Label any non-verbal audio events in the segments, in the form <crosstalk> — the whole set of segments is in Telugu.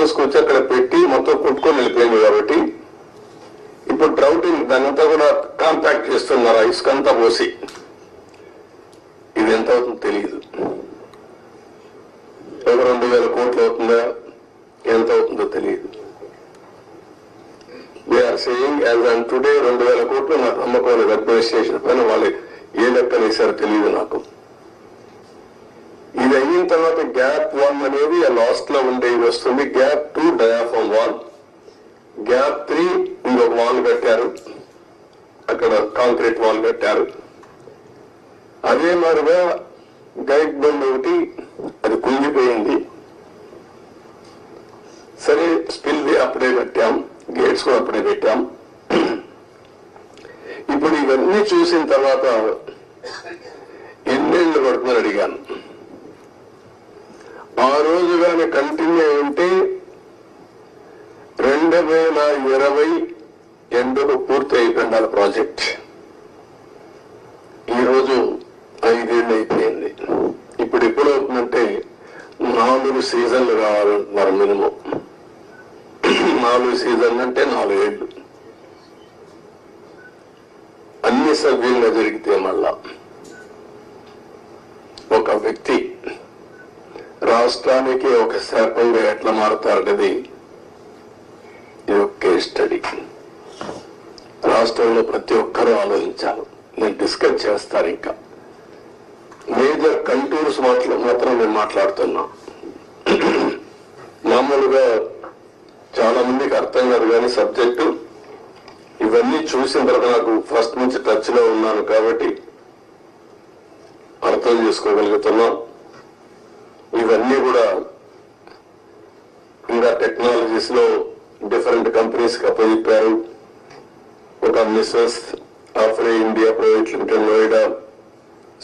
తీసుకొచ్చి అక్కడ పెట్టి మొత్తం కుట్టుకొని వెళ్ళిపోయింది కాబట్టి ఇప్పుడు డ్రౌటింగ్ దాన్ని అంతా కూడా కాంపాక్ట్ చేస్తున్నారు? ఆ ఇసుక అంతా పోసి. ఇది ఎంత అవుతుందో తెలియదు ఒక రెండు వేల కోట్లు అవుతుందా? ఎంత అవుతుందో తెలియదు we're saying as and today రెండు వేల కోట్లు నాకు నమ్మకం అడ్మినిస్ట్రేషన్ పైన వాళ్ళు ఏ లెక్కలు వేశారో తెలియదు నాకు. దీని తర్వాత గ్యాప్ వన్ అనేది లాస్ట్లో ఉండే వస్తుంది. Gap two diaphragm wall gap three ఇంకొక వాల్ కట్టారు. అక్కడ కాంక్రీట్ వాల్ కట్టారు. అదే మాదిరిగా గైడ్ బండ్ ఒకటి అది కుంగిపోయింది. సరే స్పిల్ అప్పుడే పెట్టాం గేట్స్ కూడా అప్పుడే పెట్టాం ఇప్పుడు ఇవన్నీ చూసిన తర్వాత ఎన్నేళ్ళు పడుతుందని అడిగాను. ఆ కంటిన్యూ ఉంటే రెండు వేల ఇరవై ఎండుకు పూర్తి అయిపోయింది ఆ ప్రాజెక్ట్. ఈ రోజు ఐదేళ్ళు అయిపోయింది. ఇప్పుడు ఎప్పుడు అవుతుందంటే నాలుగు సీజన్లు కావాలంటున్నారు మినిమం. నాలుగు సీజన్లు అంటే నాలుగేళ్ళు. అన్ని సవ్యంగా జరిగితే మళ్ళా ఒక వ్యక్తి రాష్ట్రానికి ఒక శాపంగా ఎట్లా మారుతారనేది ఇది ఒక కేస్ స్టడీ. రాష్ట్రంలో ప్రతి ఒక్కరూ ఆలోచించాలి. నేను డిస్కస్ చేస్తాను ఇంకా. మేజర్ కంటూర్స్ మాటలు మాత్రం నేను మాట్లాడుతున్నా. మామూలుగా చాలా మందికి అర్థం కాదు కానీ సబ్జెక్టు ఇవన్నీ చూసిన తర్వాత నాకు ఫస్ట్ నుంచి టచ్లో ఉన్నాను కాబట్టి అర్థం చేసుకోగలుగుతున్నాం. ఇవన్నీ కూడా ఇంకా టెక్నాలజీస్లో డిఫరెంట్ కంపెనీస్కి అప్పచెప్పారు. ఒక messrs Afry India private limited Noida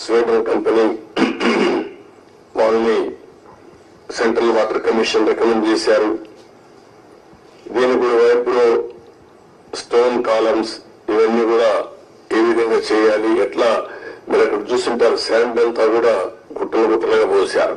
Sweden company వాళ్ళని సెంట్రల్ వాటర్ కమిషన్ రికమెండ్ చేశారు. దీనికి కూడా వైపులో స్టోన్ కాలమ్స్ ఇవన్నీ కూడా ఏ విధంగా చేయాలి ఎట్లా మీరు అక్కడ చూస్తుంటారు శాండ్ అంతా కూడా గుట్టలు గుట్టలుగా పోసారు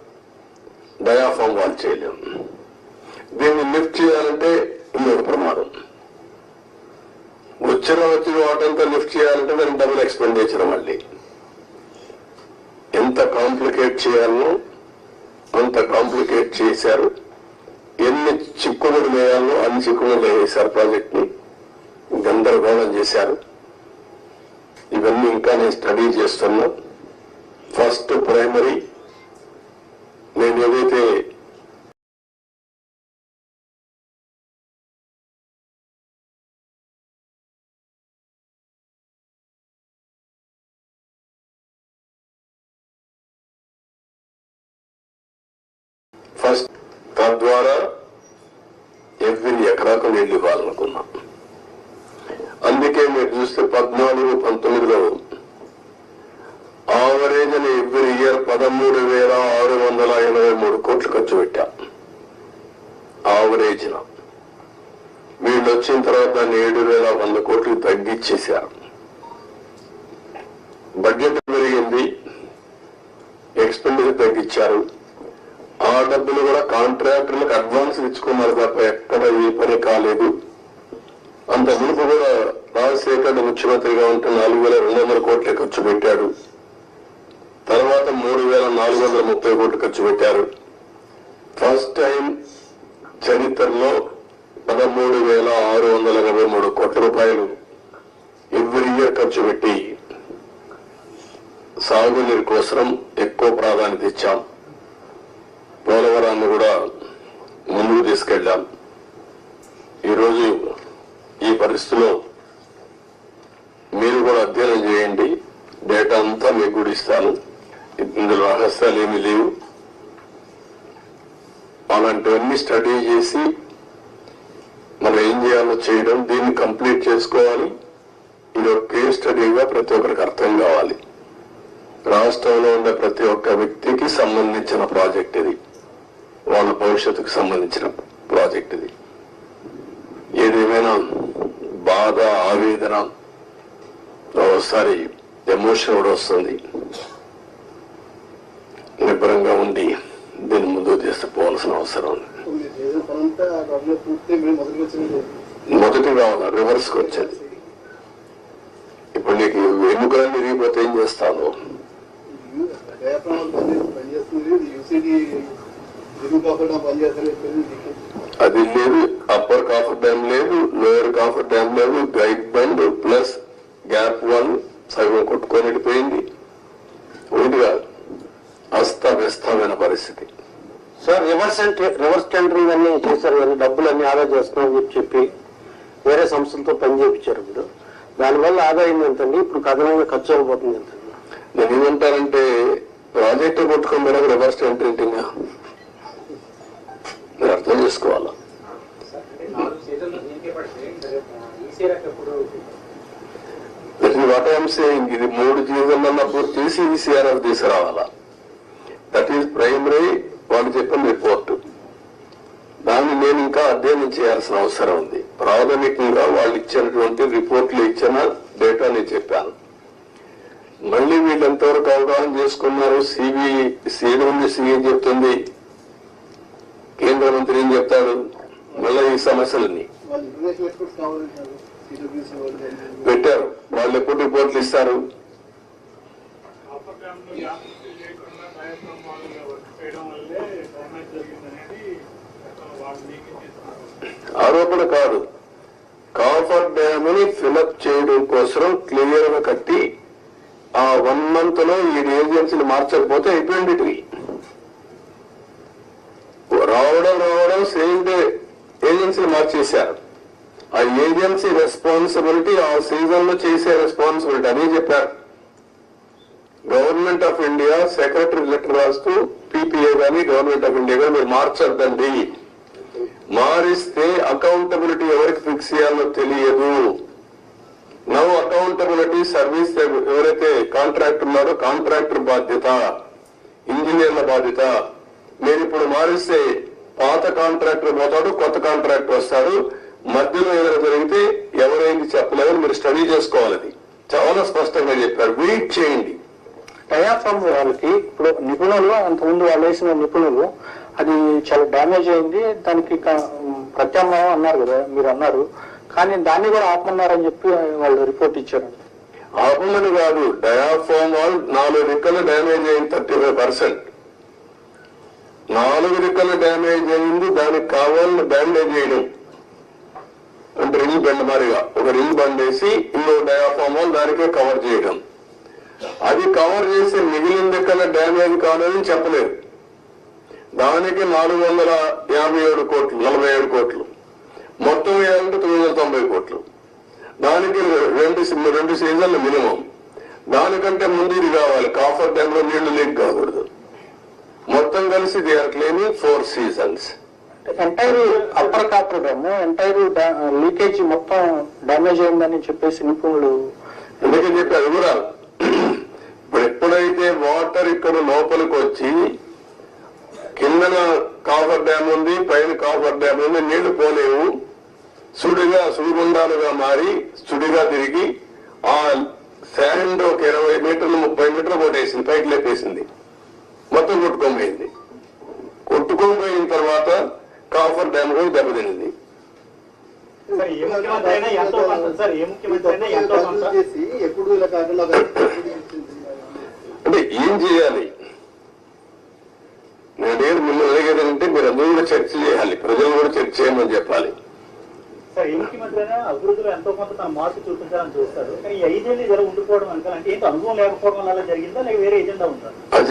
డయాఫామ్ వాల్ చేయలేం. దీన్ని లిఫ్ట్ చేయాలంటే ఇంకొక ప్రమాదం. వచ్చిన వచ్చిన వాటంతా లిఫ్ట్ చేయాలంటే దానికి డబుల్ ఎక్స్పెండిచర్ మళ్ళీ. ఎంత కాంప్లికేట్ చేయాలనో అంత కాంప్లికేట్ చేశారు. ఎన్ని చిక్కుముడు వేయాలో అన్ని చిక్కుముడు వేశారు ప్రాజెక్ట్ని గందరగోళం చేశారు. ఇవన్నీ ఇంకా నేను స్టడీ చేస్తున్నా. ఫస్ట్ ప్రైమరీ నేను ఏదైతే ఫస్ట్ తద్వారా ఎవ్రీ ఎకరాకు నీళ్ళు ఇవ్వాలనుకున్నాం. అందుకే మీరు చూస్తే పద్నాలుగు పంతొమ్మిదిలో ఆవరేజ్ అని ఎవ్రీ ఇయర్ పదమూడు వేల ఆరు వందల ఎనభై మూడు కోట్లు ఖర్చు పెట్టాం. ఆవరేజ్ వీళ్ళు వచ్చిన తర్వాత దాన్ని ఏడు వేల వంద కోట్లు తగ్గించేశారు బడ్జెట్ పెరిగింది. ఎక్స్పెండిచర్ తగ్గించారు ఆ డబ్బులు కూడా కాంట్రాక్టర్లకు అడ్వాన్స్ ఇచ్చుకున్నారు తప్ప ఎక్కడ ఏ పని కాలేదు. అంత మునుపు కూడా రాజశేఖర్ ముఖ్యమంత్రిగా ఉంటే నాలుగు వేల రెండు వందల కోట్ల ఖర్చు పెట్టాడు. తర్వాత మూడు వేల నాలుగు వందల ముప్పై కోట్లు ఖర్చు పెట్టారు. ఫస్ట్ టైం చరిత్రలో పదమూడు వేల ఆరు వందల ఎనభై మూడు కోట్ల రూపాయలు ఎవ్రీ ఇయర్ ఖర్చు పెట్టి సాగునీరు కోసం ఎక్కువ ప్రాధాన్యత ఇచ్చాం. పోలవరాన్ని కూడా ముందుకు తీసుకెళ్ళాం. ఈరోజు ఈ పరిస్థితిలో మీరు కూడా అధ్యయనం చేయండి. డేటా అంతా మీకు కూడా ఇస్తాను. ఇందులో రహస్యాలు ఏమీ లేవు. అలాంటివన్నీ స్టడీ చేసి మనం ఏం చేయాలో చేయడం దీన్ని కంప్లీట్ చేసుకోవాలి. ఇది ఒక కేస్ స్టడీగా ప్రతి ఒక్కరికి అర్థం కావాలి. రాష్ట్రంలో ఉన్న ప్రతి ఒక్క వ్యక్తికి సంబంధించిన ప్రాజెక్ట్ ఇది. వాళ్ళ భవిష్యత్తుకు సంబంధించిన ప్రాజెక్ట్ ఇది. ఏదేమైనా బాధ ఆవేదన ఒకసారి ఎమోషన్ కూడా వస్తుంది. నిబ్బరంగా ఉండి దీన్ని ముందుకు తీసుకుపోవాల్సిన అవసరం ఉంది. మీరు చేసిన పనంతా డబ్బులు పూర్తి మేము మొదటికి వచ్చింది మొదటి కావాలి? రివర్స్కి వచ్చేది. ఇప్పుడు నీకు ఎన్నికలన్నీ విరిగిపోతే ఏం చేస్తాను అది లేదు అప్పర్ కాఫర్ డ్యామ్ లేదు లోయర్ కాఫర్ డ్యామ్ లేదు guide bund plus gap one సగం కొట్టుకొని వెళ్ళిపోయింది ఒకటి కాదు అస్తవ్యస్తమైన పరిస్థితి రీసెంట్ రివర్స్ టెండరింగ్ అన్ని చేశారు కానీ డబ్బులు అన్ని ఆదా చేస్తున్నామని చెప్పి చెప్పి వేరే సంస్థలతో పని చేయించారు ఇప్పుడు. దానివల్ల ఆదాయం ఎంతండి ఇప్పుడు కథనంగా ఖర్చు అయిపోతుంది ఎంతండి నేను ఏమంటానంటే ప్రాజెక్టు కొట్టుకొని పోయినా రివర్స్ టెంటరింగ్ మీరు అర్థం చేసుకోవాలా? వాట్ ఐఎమ్ సేయింగ్ ఇది మూడు సీజన్లన్నా పూర్తి చేసి ఈసీఆర్ఎఫ్ తీసుకురావాలా? దట్ ఈస్ ప్రైమరీ వాళ్ళు చెప్పిన రిపోర్ట్ దాన్ని నేను ఇంకా అధ్యయనం చేయాల్సిన అవసరం ఉంది. ప్రాథమికంగా వాళ్ళు ఇచ్చినటువంటి రిపోర్ట్లు ఇచ్చిన డేటా నేను చెప్పాను. మళ్ళీ వీళ్ళు ఎంతవరకు అవగాహన చేసుకున్నారు సిబి సీడ్ సీఎం చెప్తుంది. కేంద్ర మంత్రి ఏం చెప్తాడు? మళ్ళీ ఈ సమస్యలని పెట్టారు. వాళ్ళు ఎప్పుడు రిపోర్ట్లు ఇస్తారు కాపర్ డ్యామ్లో జాగ్రత్త చేయకుండా కార్యక్రమాలుగా వర్క్ చేయడం వల్లే డ్యామేజ్ జరిగిందనేది గతంలో వాళ్ళు లీకేజ్ చేస్తున్నారు ఆరోపణ కాదు. కాఫర్ డ్యామ్ని ఫిలప్ చేయడం కోసం క్లియర్గా కట్టి ఆ వన్ మంత్లో ఈ ఏజెన్సీని మార్చకపోతే అయిపోయింది ఇటువి రావడం రావడం సేమ్ డే ఏజెన్సీని మార్చేశారు. ఆ ఏజెన్సీ రెస్పాన్సిబిలిటీ ఆ సీజన్లో చేసే రెస్పాన్సిబిలిటీ అని చెప్పారు. Government of India secretary letter రాస్తూ పీపీఏ గానీ గవర్నమెంట్ ఆఫ్ ఇండియా గాని మీరు మార్చొద్దండి. మారిస్తే అకౌంటబిలిటీ ఎవరికి ఫిక్స్ చేయాలో తెలియదు. నవ్ అకౌంటబిలిటీ సర్వీస్ ఎవరైతే కాంట్రాక్టర్ ఉన్నారో కాంట్రాక్టర్ బాధ్యత ఇంజనీర్ల బాధ్యత. మీరు ఇప్పుడు మారిస్తే పాత కాంట్రాక్టర్ పోతాడు కొత్త కాంట్రాక్టర్ వస్తాడు. మధ్యలో ఏదైనా జరిగితే ఎవరైంది చెప్పలేదని మీరు స్టడీ చేసుకోవాలి అది. చాలా స్పష్టంగా చెప్పారు. వెయిట్ చేయండి. టయాఫామ్ వాళ్ళకి ఇప్పుడు నిపుణులు అంతకుముందు వాళ్ళు వేసిన నిపుణులు అది చాలా డ్యామేజ్ అయింది. దానికి ప్రత్యామ్నాయం అన్నారు కదా మీరు అన్నారు. కానీ దాన్ని కూడా ఆపమన్నారని చెప్పి వాళ్ళు రిపోర్ట్ ఇచ్చారు ఆపమని కాదు డయాఫోమ్ వాల్ నాలుగు రెక్కలు డ్యామేజ్ అయింది థర్టీ ఫైవ్ పర్సెంట్ నాలుగు రెక్కలు డ్యామేజ్ అయింది దానికి కావాలని బ్యాండేజ్ చేయడం. అంటే రింగ్ బెండ్ మారిగా ఒక రింగ్ వేసి ఇంకో డయాఫామ్ వాల్ దానికే కవర్ చేయడం. అది కవర్ చేసి మిగిలిన రెక్కల డ్యామేజ్ కాదని చెప్పలేదు. దానికి నాలుగు వందల యాభై ఏడు కోట్లు నలభై ఏడు కోట్లు. మొత్తం వేయాలంటే తొమ్మిది వందల తొంభై కోట్లు. దానికి రెండు రెండు సీజన్లు మినిమం. దానికంటే ముందు ఇది కావాలి. కాఫర్ డ్యామ్లో నీళ్ళు లీక్ కాకూడదు. మొత్తం కలిసి they are claiming four seasons. Entire upper coffer dam entire leakage మొత్తం డ్యామేజ్ అయిందని చెప్పేసి నిపుణులు ఎందుకని చెప్పి వివరాలు <clears throat> ఇప్పుడు ఎప్పుడైతే వాటర్ ఇక్కడ లోపలికి వచ్చి కిందన కాఫర్ డ్యామ్ ఉంది పైన కాఫర్ డ్యామ్ ఉంది నీళ్ళు పోలేవు. సుడిగా సుడిగుండాలుగా మారి సుడిగా తిరిగి ఆ శాండ్ ఒక ఇరవై మీటర్లు ముప్పై మీటర్లు కొట్టేసింది పైకి లేపేసింది. మొత్తం కొట్టుకోపోయింది కొట్టుకోపోయిన తర్వాత కాఫర్ డ్యామ్ కూడా దెబ్బతింది. అంటే ఏం చేయాలి? నేను మిమ్మల్ని అడిగేదంటే మీరు అందరూ కూడా చర్చ చేయాలి. ప్రజలు కూడా చర్చ చేయమని చెప్పాలి. అభివృద్ధిలో ఎంతో కొంత తన మార్పు చూపించాలని చూస్తారు. కానీ ఐదేళ్ళు జర ఉండిపోవడం అంటే ఏంటి? అనుభవం లేకపోవడం వల్ల అలా జరిగిందా? లేక వేరే ఎజెండా ఉంటారు